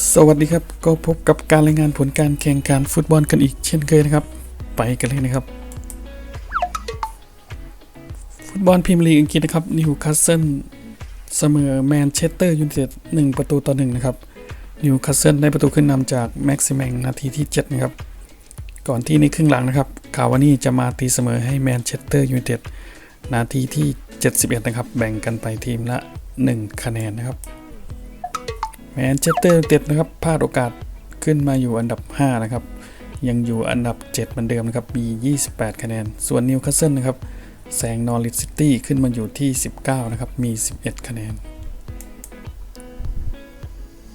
สวัสดีครับก็พบกับการรายงานผลการแข่งขันฟุตบอลกันอีกเช่นเคยนะครับ ไปกันเลยนะครับ ฟุตบอลพรีเมียร์ลีกอังกฤษนะครับนิวคาสเซิลเสมอแมนเชสเตอร์ยูไนเต็ด1ประตูต่อ1นะครับนิวคาสเซิลได้ประตูขึ้นนำจากแม็กซิแมงนาทีที่ 7 นะครับ ก่อนที่ในครึ่งหลังนะครับคาวานี่จะมาตีเสมอให้แมนเชสเตอร์ยูไนเต็ดนาทีที่ 71 นะครับ แบ่งกันไปทีมละ 1 คะแนนนะครับ แมนเชสเตอร์ยูไนเต็ดนะครับพลาดโอกาสขึ้นมาอยู่อันดับ 5 นะครับ ยังอยู่อันดับ 7 เหมือนเดิมนะครับมี 28 คะแนน ส่วนนิวคาสเซิลนะครับแซงนอริทซิตี้ขึ้นมาอยู่ที่ 19 นะครับ มี 11 คะแนน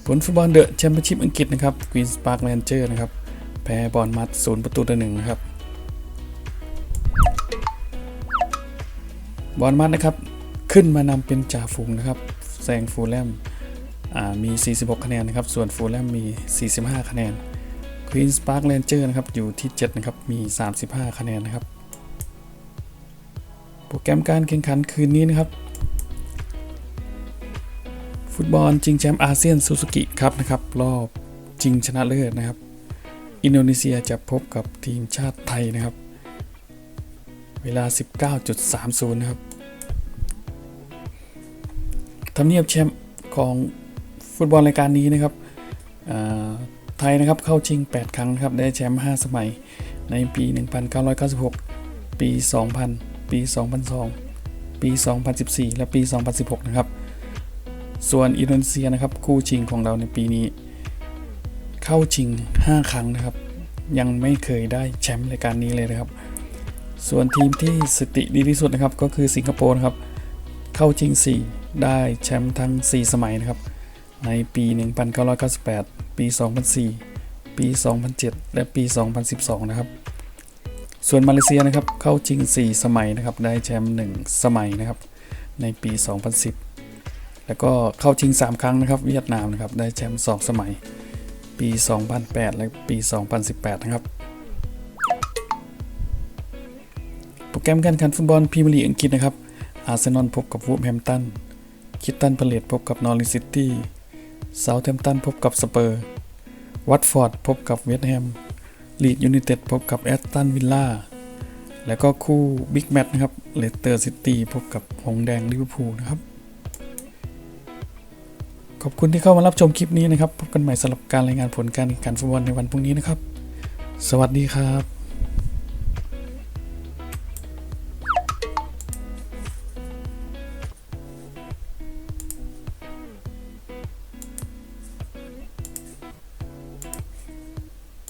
ผลฟุตบอลเดอะแชมเปี้ยนชิพอังกฤษนะครับควีนส์พาร์คแรนเจอร์นะครับ แพ้บอลมัดศูนย์ประตูต่อหนึ่งนะครับ บอลมัดนะครับ ขึ้นมานำเป็นจ่าฝูงนะครับ แซงฟูลแลม มี 46 คะแนนนะครับ ส่วนฟูลแลมมี 45 คะแนน Queen's Park Ranger นะครับ อยู่ที่ 7 นะครับ มี 35 คะแนนนะครับ โปรแกรมการแข่งขันคืนนี้นะครับ ฟุตบอลชิงแชมป์อาเซียนซูซูกิครับนะครับ รอบชิงชนะเลิศนะครับ อินโดนีเซียจะพบกับทีมชาติไทยนะครับ เวลา 19.30 นะครับทำเนียบแชมป์ของ ฟุตบอลรายการนี้นะครับไทยนะครับเข้าชิง 8 ครั้งครับได้แชมป์ 5 สมัยในปี 1996 ปี 2000 ปี 2002 ปี 2014 และปี 2016 นะครับ ส่วนอินโดนีเซียนะครับคู่ชิงของเราในปีนี้ เข้าชิง 5 ครั้งนะครับ ยังไม่เคยได้แชมป์รายการนี้เลยนะครับ ส่วนทีมที่สติดีที่สุดนะครับก็คือสิงคโปร์นะครับ เข้าชิง 4 ได้แชมป์ทั้ง 4 สมัยนะครับ ในปี 1998 ปี 2004 ปี 2007 และปี 2012 นะครับ ส่วนมาเลเซียนะครับเข้าชิง 4 สมัยนะครับ ได้แชมป์ 1 สมัยนะครับ ในปี 2010 แล้วก็เข้าชิง 3 ครั้งนะครับ เวียดนามนะครับ ได้แชมป์ 2 สมัย ปี 2008 และปี 2018 นะครับ โปรแกรมการแข่งขันฟุตบอลพรีเมียร์ลีกอังกฤษนะครับ อาร์เซนอลพบกับวูฟแฮมป์ตันคิตตันพาเลตพบกับนอริซิตี้ เซาเทมตันพบกับสเปอร์ วัตฟอร์ดพบกับเวสต์แฮม ลีดยูไนเต็ดพบกับแอสตันวิลล่า แล้วก็คู่บิ๊กแมตช์นะครับ เลสเตอร์ซิตี้พบกับหงส์แดงลิเวอร์พูลนะครับ ขอบคุณที่เข้ามารับชมคลิปนี้นะครับ พบกันใหม่สำหรับการรายงานผลการแข่งขันฟุตบอลในวันพรุ่งนี้นะครับ สวัสดีครับ